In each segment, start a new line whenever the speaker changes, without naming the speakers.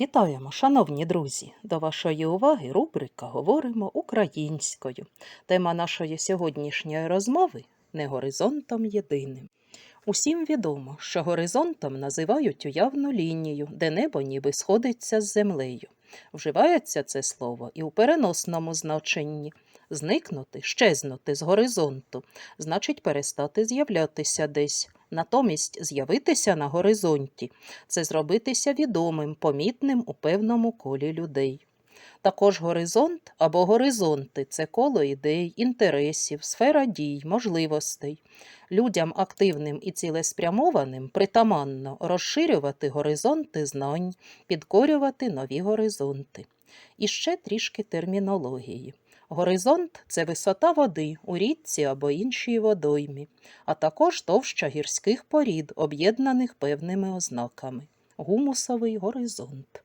Вітаємо, шановні друзі! До вашої уваги рубрика Говоримо українською. Тема нашої сьогоднішньої розмови не горизонтом єдиним. Усім відомо, що горизонтом називають уявну лінію, де небо ніби сходиться з землею. Вживається це слово і у переносному значенні. Зникнути, щезнути з горизонту, значить перестати з'являтися десь, натомість з'явитися на горизонті це зробитися відомим, помітним у певному колі людей. Також горизонт або горизонти це коло ідей, інтересів, сфера дій, можливостей. Людям активним і цілеспрямованим притаманно розширювати горизонти знань, підкорювати нові горизонти. І ще трішки термінології. Горизонт це висота води у річці або іншій водоймі, а також товща гірських порід, об'єднаних певними ознаками. Гумусовий горизонт.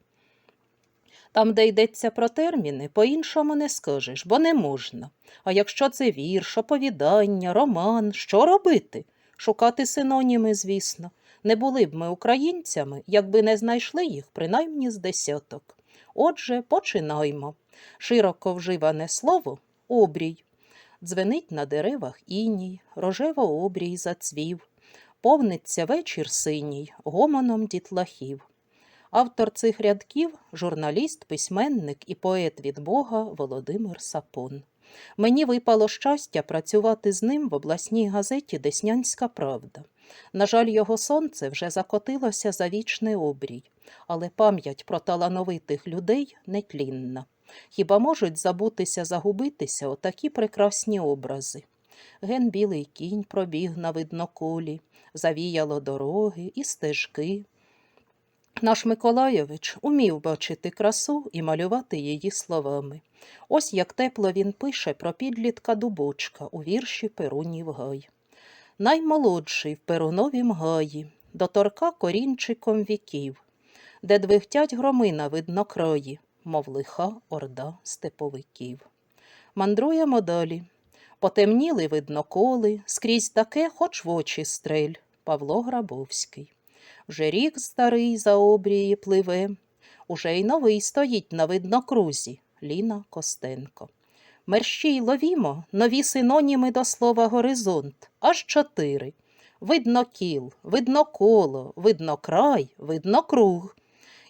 Там, де йдеться про терміни, по-іншому не скажеш, бо не можна. А якщо це вірш, оповідання, роман, що робити? Шукати синоніми, звісно. Не були б ми українцями, якби не знайшли їх принаймні з десяток. Отже, починаймо. Широко вживане слово обрій. Дзвенить на деревах іній, рожево обрій зацвів, повниться вечір синій, гомоном дітлахів. Автор цих рядків журналіст, письменник і поет від Бога Володимир Сапон. Мені випало щастя працювати з ним в обласній газеті Деснянська Правда. На жаль, його сонце вже закотилося за вічний обрій, але пам'ять про талановитих людей нетлінна. Хіба можуть забутися, загубитися отакі прекрасні образи? Ген білий кінь пробіг на видноколі, завіяло дороги і стежки. Наш Миколайович умів бачити красу і малювати її словами. Ось як тепло він пише про підлітка дубочка у вірші Перунів гай. Наймолодший в Перуновім гаї, доторка корінчиком віків, де двихтять громи на виднокраї, мов лиха орда степовиків. Мандруємо далі. Потемніли видноколи, скрізь таке, хоч в очі стрель, Павло Грабовський. Вже рік старий за обрії пливе, уже й новий стоїть на виднокрузі Ліна Костенко. Мерщій ловімо нові синоніми до слова горизонт, аж чотири. Видно кіл, видно коло, видно край, видно круг.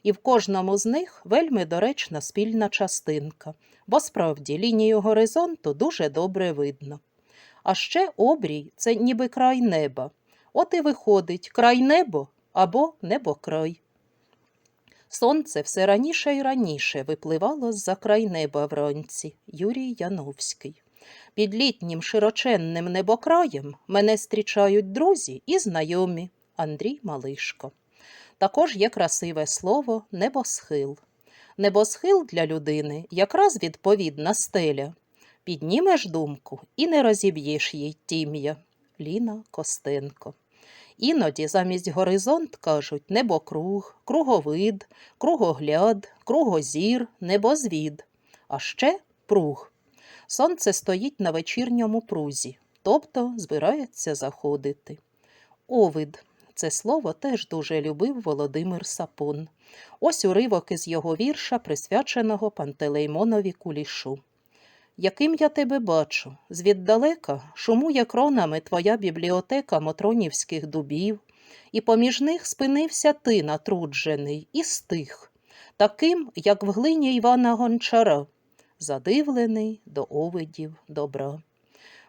І в кожному з них вельми доречна спільна частинка, бо справді лінію горизонту дуже добре видно. А ще обрій це ніби край неба. От і виходить край небо або небокрай. Сонце все раніше й раніше випливало з-за край неба вранці Юрій Яновський. Під літнім широченним небокраєм мене зустрічають друзі і знайомі Андрій Малишко. Також є красиве слово небосхил. Небосхил для людини якраз відповідна стеля. Піднімеш думку і не розіб'єш їй тім'я. Ліна Костенко. Іноді замість горизонт кажуть небокруг, круговид, кругогляд, кругозір, небозвід, а ще пруг. Сонце стоїть на вечірньому прузі, тобто збирається заходити. Овид це слово теж дуже любив Володимир Сапун. Ось уривок із його вірша, присвяченого Пантелеймонові Кулішу. Яким я тебе бачу, звіддалека шумує кронами твоя бібліотека мотронівських дубів, і поміж них спинився ти, натруджений, і стих, таким, як в глині Івана Гончара, задивлений до овидів добра.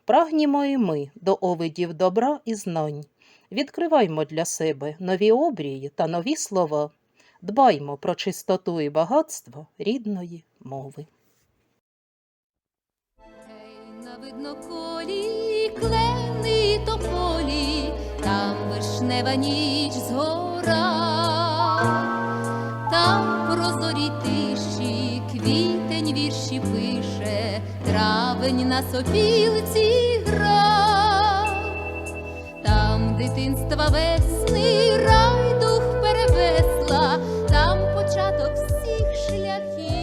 Прагнімо і ми до овидів добра і знань. Відкриваймо для себе нові обрії та нові слова, дбаймо про чистоту і багатство рідної мови.
На видноколі, клени тополі, там вишнева ніч згора, там прозорі тиші, квітень вірші пише, травень на сопілці гра, дитинства весни, райдух перевесла, там початок всіх шляхів.